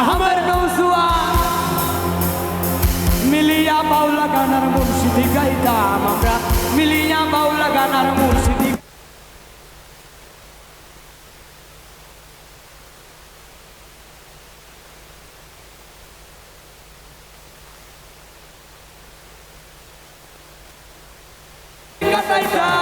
हमर नौसुआ মিলিয়া বাউলা গানার মুর্শিদি গাইতাম আমরা। মিলিয়া বাউলা গানার মুর্শিদি গাইতাম।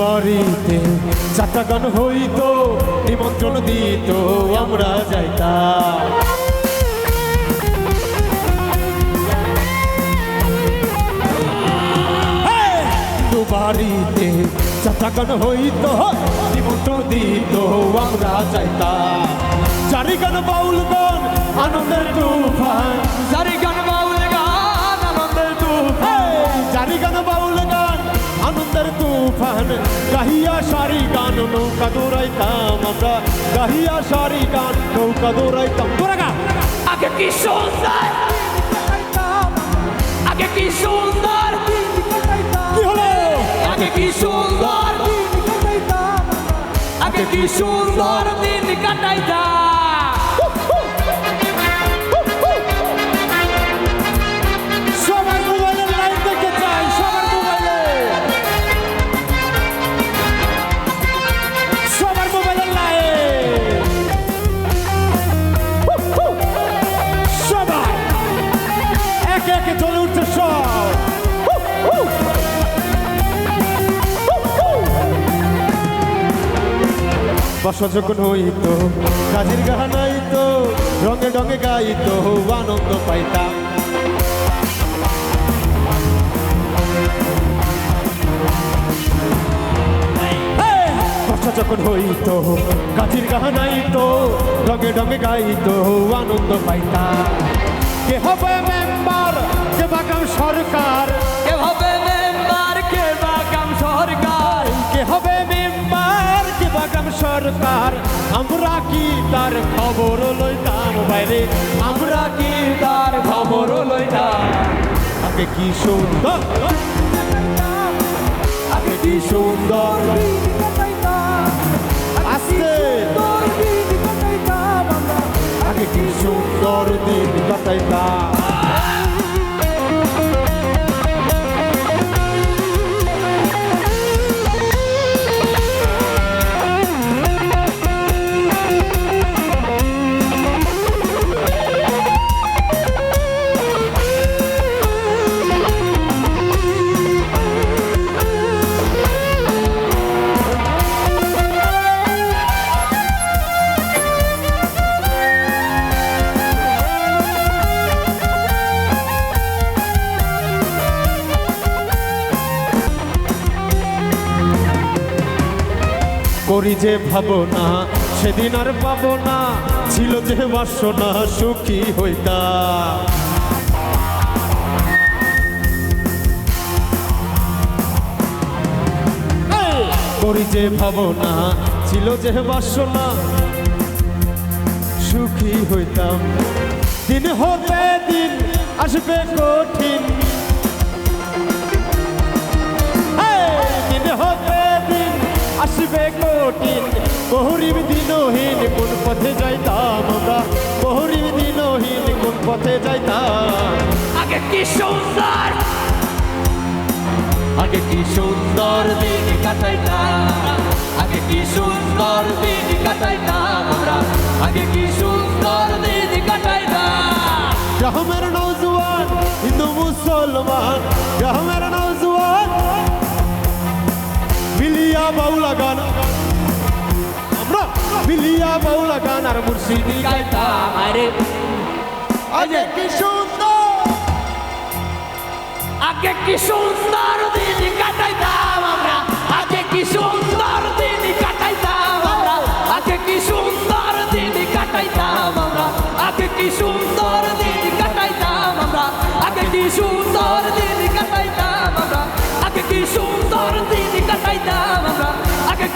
বাড়িতে। চারটা গান হইতো, নিমন্ত্রণ দিত, আমরা যাইতাম। বাড়িতে চারটা গান হইতো, নিমন্ত্রণ দিত, আমরা যাইতাম। চারি গান বাউল গান, আনন্দের তুফান সারি তুফান গাহিয়া সারি গান নৌকা দৌড়াইতাম আমরা। গাহিয়া সারি গান নৌকা দৌড়াইতাম। তোরা গা। আগে কি সুন্দর? আগে কি সুন্দর? কি হলো? আগে কি সুন্দর? আগে কি সুন্দর দিন কাটাইতা বর্ষা যখন হইতো কাজের গাহানাইতো রঙে রঙে গাইতো আনন্দ পাইতাম। বর্ষা যখন হইতো গাছের গাহানাইতো রঙে রঙে গাইতো আনন্দ পাইতাম। কে হবে মেম্বার কে বাগাম সরকার? সরকার আমরা কি তার খবর লইতাম বাইরে? আমরা কি তার খবর লইতা আগে কি সুন্দর? আগে কি সুন্দর? আস্তে আগে কি সুন্দর দিন কাটাইতাম। করি যে ভাবনা, সেদিন আর পাবো না। ছিল যে বাসনা, সুখী হইতা। করি যে ভাবনা, ছিল যে বাসনা, সুখী হইতাম। দিন হতে দিন আসবে কঠিন। আসবে কঠিন। বহুরিব দিনহীন কোন পথে যাইতাম আমরা। বহুরিব দিনহীন কোন পথে যাইতাম। আগে কি সুন্দর? আগে কি সুন্দর দিন কাটাইতাম। আগে কি সুন্দর দিন কাটাইতাম আমরা। আগে কি সুন্দর দিন কাটাইতাম। গ্রামের নজওয়ান হিন্দু মুসলমান বাউলা গান আমরা মিলিয়া বাউলা গান আর মুর্শিদি গাইতাম। আরে আগে কি সুন্দর আগে কি সুন্দর দিন কাটাইতাম।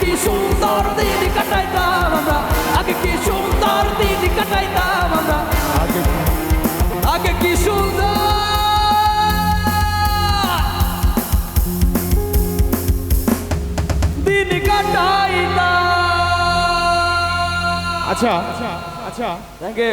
কি সুন্দর দিন কাটাইতাম আমরা। আগে কি সুন্দর দিন কাটাইতাম আমরা। আগে আগে কি সুন্দর দিন কাটাইতাম। আচ্ছা আচ্ছা থ্যাংক ইউ